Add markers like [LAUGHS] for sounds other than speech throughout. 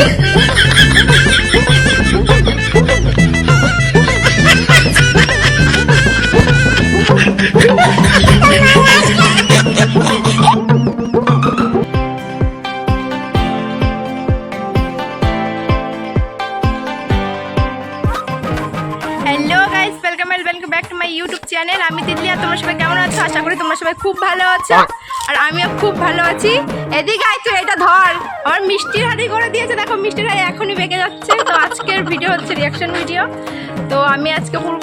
Yeah. [LAUGHS] তোমরা সবাই কেমন আছো? আশা করি তোমরা সবাই খুব ভালো আছো। আর আমিও খুব ভালো আছি। এদিকে আয় তুই এটা ধর। আমার মিষ্টির হাড়ি করে দিয়েছে। দেখো মিষ্টির হাড়ি এখনই বেঁকে যাচ্ছে। তো আজকের ভিডিও হচ্ছে রিয়াকশন ভিডিও তো আমি আজকে পুরো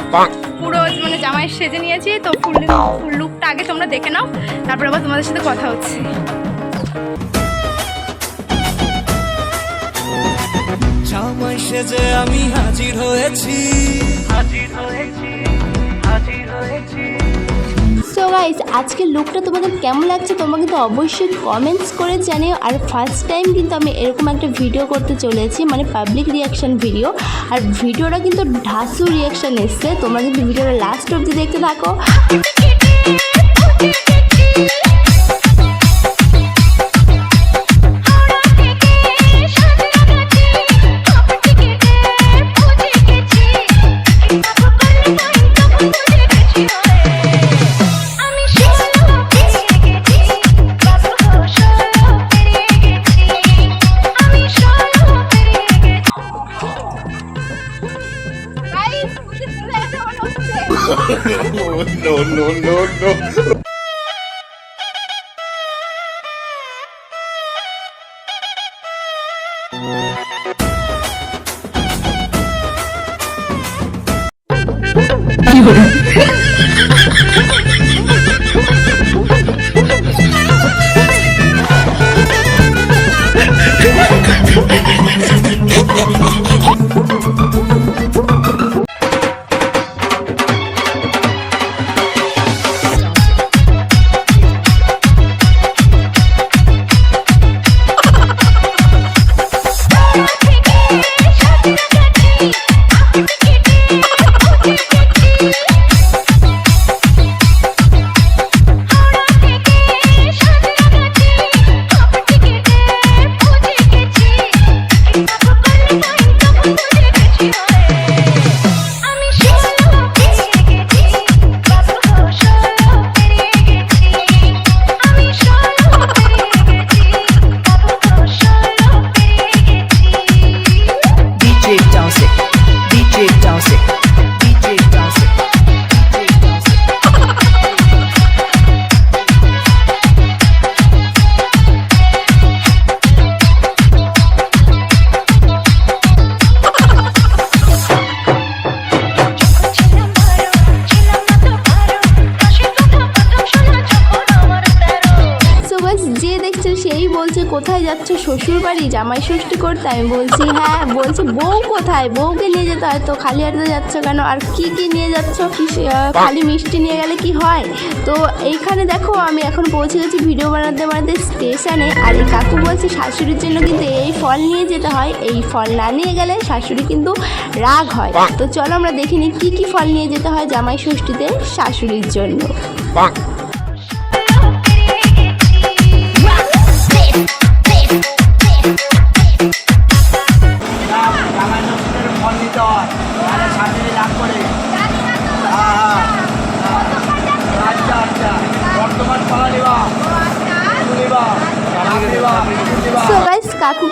পুরো মানে জামাই সেজে নিয়েছি। তো ফুল ফুল লুকটা আগে তোমরা দেখে নাও। তারপরে আবার তোমাদের সাথে কথা হচ্ছে। জামাই সেজে আমি হাজির হয়েছি। সো গাইস আজকের লুকটা তোমাদের কেমন লাগছে তোমরা কিন্তু অবশ্যই কমেন্টস করে জানিও। আর ফার্স্ট টাইম কিন্তু আমি এরকম একটা ভিডিও করতে চলেছি মানে পাবলিক রিয়াকশান ভিডিও আর ভিডিওটা কিন্তু ঢাসু রিয়াকশান এসছে। তোমরা কিন্তু ভিডিওটা লাস্ট অবধি দেখতে থাকো। No, no, no, no. কোথায় যাচ্ছ? শ্বশুর বাড়ি জামাই ষষ্ঠী করতে? আমি বলছি হ্যাঁ বলছি বউ কোথায়? বউকে নিয়ে যেতে হয় তো? খালি হাতে যাচ্ছ কেন? আর কি কি নিয়ে যাচ্ছ? কি খালি মিষ্টি নিয়ে গেলে কি হয়? তো এইখানে দেখো আমি এখন পৌঁছে গেছি ভিডিও বানাতে বানাতে স্টেশনে আর এই কাকু বলছে শাশুড়ির জন্য কিন্তু এই ফল নিয়ে যেতে হয়। এই ফল না নিয়ে গেলে শাশুড়ি কিন্তু রাগ হয়। তো চলো আমরা দেখিনি কি কি ফল নিয়ে যেতে হয় জামাই ষষ্ঠীতে শাশুড়ির জন্য?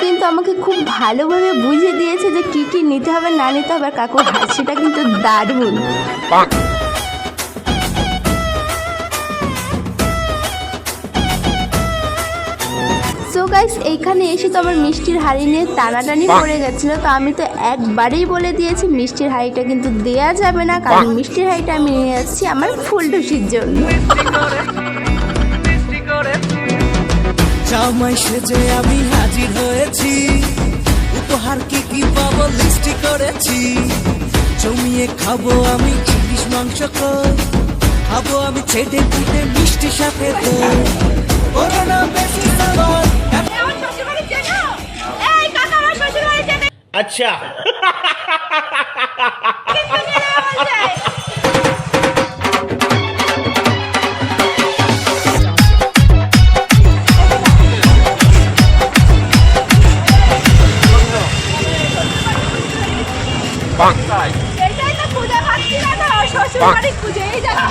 কিন্তু আমাকে খুব ভালোভাবে বুঝিয়ে দিয়েছে যে কি কি নিতে হবে না নিতে হবে। আর কাকুর হাসিটা কিন্তু দারুণ। সো গাইস এইখানে এসে তো আমার মিষ্টির হাড়ি নিয়ে টানাটানি পড়ে গেছিল তো আমি তো একবারেই বলে দিয়েছি মিষ্টির হাড়িটা কিন্তু দেয়া যাবে না কারণ মিষ্টির হাড়িটা আমি নিয়ে যাচ্ছি আমার ফুলটুসির জন্য। জামাই সেজে আমি হাজির হয়েছি। উপহার কি কি পাবো লিস্টি করেছি। জমিয়ে খাব আমি ইলিশ মাংস কর খাব আমি ছেটে পুটে মিষ্টি সাথে তো ওরা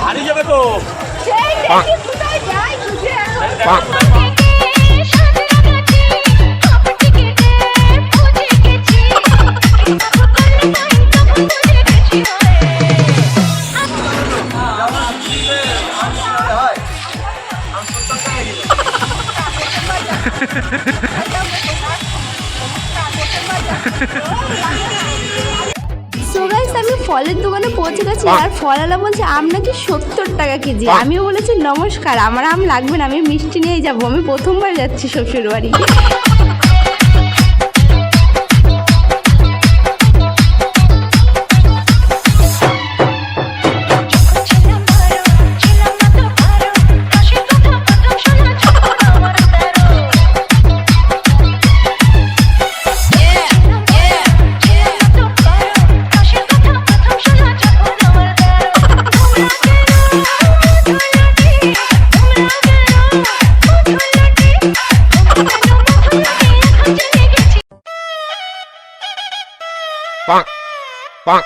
হারিয়ে যাবে তো। ফলের দোকানে পৌঁছে গেছি আর ফলালা বলছে আম নাকি সত্তর টাকা কেজি? আমিও বলেছি নমস্কার আমার আম লাগবে না আমি মিষ্টি নিয়ে যাব আমি প্রথমবার যাচ্ছি শ্বশুর বাড়ি Bonk. Bonk.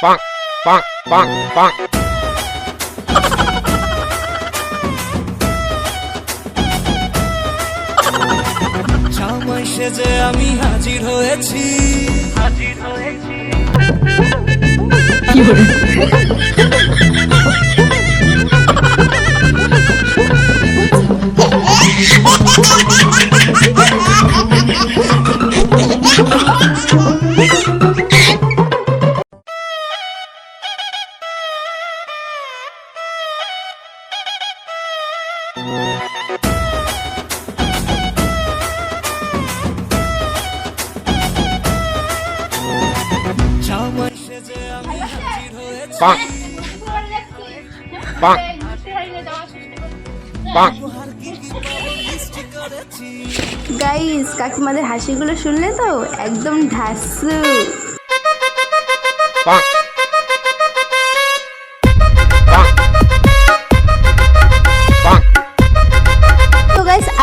Bonk. Bonk. Bonk. Bonk. জামাই সেজে আমি হাজির হয়েছি Bonk. Bonk. Bonk. গাইস কাকিমাদের হাসিগুলো শুনলে তো একদম ঢাসু Bonk.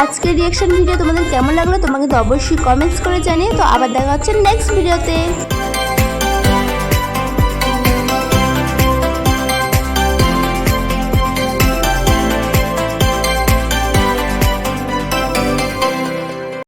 আজকের রিয়াকশন ভিডিও তোমাদের কেমন লাগল তোমাকে তো অবশ্যই কমেন্টস করে জানিয়ে তো আবার দেখা হচ্ছে নেক্সট ভিডিওতে